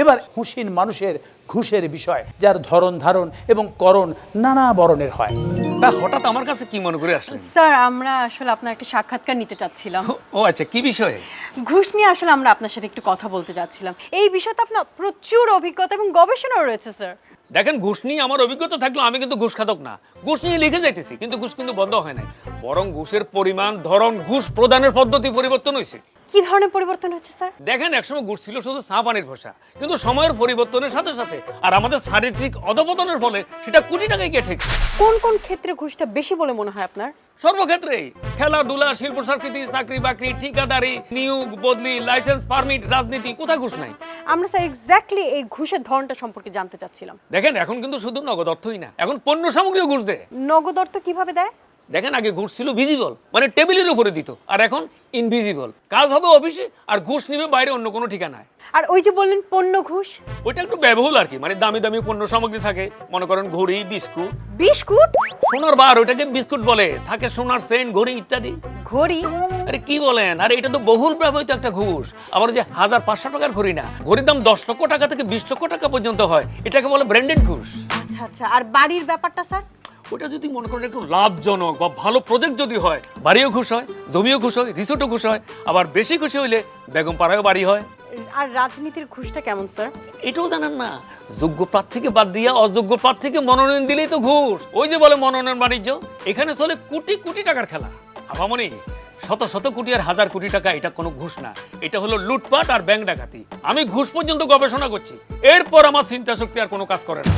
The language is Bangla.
এবার হুঁশিন মানুষের ঘুষের বিষয় যার ধরন ধারণ এবং করণ নানা বরণের হয়। তা হঠাৎ আমার কাছে কি মনে করে আসলেন স্যার আমরা আসলে আপনার একটা সাক্ষাৎকার নিতে চাচ্ছিলাম। ও আচ্ছা কি বিষয়ে? ঘুষ নিয়ে আসলে আমরা আপনার সাথে একটু কথা বলতে যাচ্ছিলাম এই বিষয়তে আপনার প্রচুর অভিজ্ঞতা এবং গবেষণাও রয়েছে স্যার। দেখেন ঘুষ নিয়ে আমার অভিজ্ঞতা থাকলেও আমি কিন্তু ঘুষ খাতক না। ঘুষ নিয়ে লিখে যাইতেছি কিন্তু ঘুষ কিন্তু বন্ধ হয় নাই। বরং ঘুষের পরিমাণ ধরন ঘুষ প্রদানের পদ্ধতি পরিবর্তন হয়েছে কি ধরনের পরিবর্তন হচ্ছে স্যার? দেখেন একসময় ঘুষ ছিল শুধু চা পানির ভাষা কিন্তু সময়ের পরিবর্তনের সাথে সাথে আর আমাদের শারীরিক অধপতনের ফলে সেটা কোটি টাকায় গিয়ে ঠেকছে। কোন কোন ক্ষেত্রে ঘুষটা বেশি বলে মনে হয় আপনার? সর্বক্ষেত্রেই খেলাধুলা শিল্প সংস্কৃতি চাকরি বাকরি ঠিকাদারি নিয়োগ বদলি লাইসেন্স পারমিট রাজনীতি কোথায় ঘুষ নাই। আমরা স্যার এক্স্যাক্টলি এই ঘুষের ধরনটা সম্পর্কে জানতে চাচ্ছিলাম। দেখেন এখন কিন্তু শুধু নগদ অর্থই না এখন পণ্য সামগ্রীও ঘুষ দেয়। নগদ অর্থ কীভাবে দেয়? দেখেন আগে ঘুষ ছিল ভিজিবল মানে টেবিলের উপরে দিত আর এখন ইনভিজিবল কাজ হবে অফিসে আর ঘুষ নিবে বাইরে অন্য কোনো ঠিকানায়। আর ওই যে বললেন পণ্য ঘুষ? ওইটা একটু ব্যয়বহুল আর কি মানে দামি দামি পণ্য সামগ্রী থাকে মনে করেন ঘড়ি বিস্কুট। বিস্কুট? সোনার বার ওইটাকে বিস্কুট বলে থাকে সোনার সেন ঘড়ি ইত্যাদি। ঘড়ি? আরে কি বলেন আরে এটা তো বহুল ব্যবহৃত একটা ঘুষ। আবার যে হাজার পাঁচশো টাকার ঘড়ি না ঘড়ির দাম দশ লক্ষ টাকা থেকে বিশ লক্ষ টাকা পর্যন্ত হয় এটাকে বলে ব্র্যান্ডেড ঘুষ। আচ্ছা আচ্ছা আর বাড়ির ব্যাপারটা স্যার? ওটা যদি মনে করেন একটু লাভজনক বা ভালো প্রজেক্ট যদি হয় বাড়িও খুশ হয় জমিও খুশ হয় রিসোর্টও খুশ হয় আবার বেশি খুশি হইলে বেগম পাড়ায়ও বাড়ি হয়। আর রাজনীতির ঘুষটা কেমন স্যার এটাও জানেন না যোগ্য প্রার্থীকে বাদ দিয়ে অযোগ্য প্রার্থীকে মনোনয়ন দিলেই তো ঘুষ। ওই যে বলে মনোনয়ন বাণিজ্য এখানে চলে কোটি কোটি টাকার খেলা। আপামনি শত শত কোটি আর হাজার কোটি টাকা এটা কোনো ঘুষ না। এটা হলো লুটপাট আর ব্যাংক ডাকাতি। আমি ঘুষ পর্যন্ত গবেষণা করছি। এরপর আমার চিন্তা শক্তি আর কোনো কাজ করে না।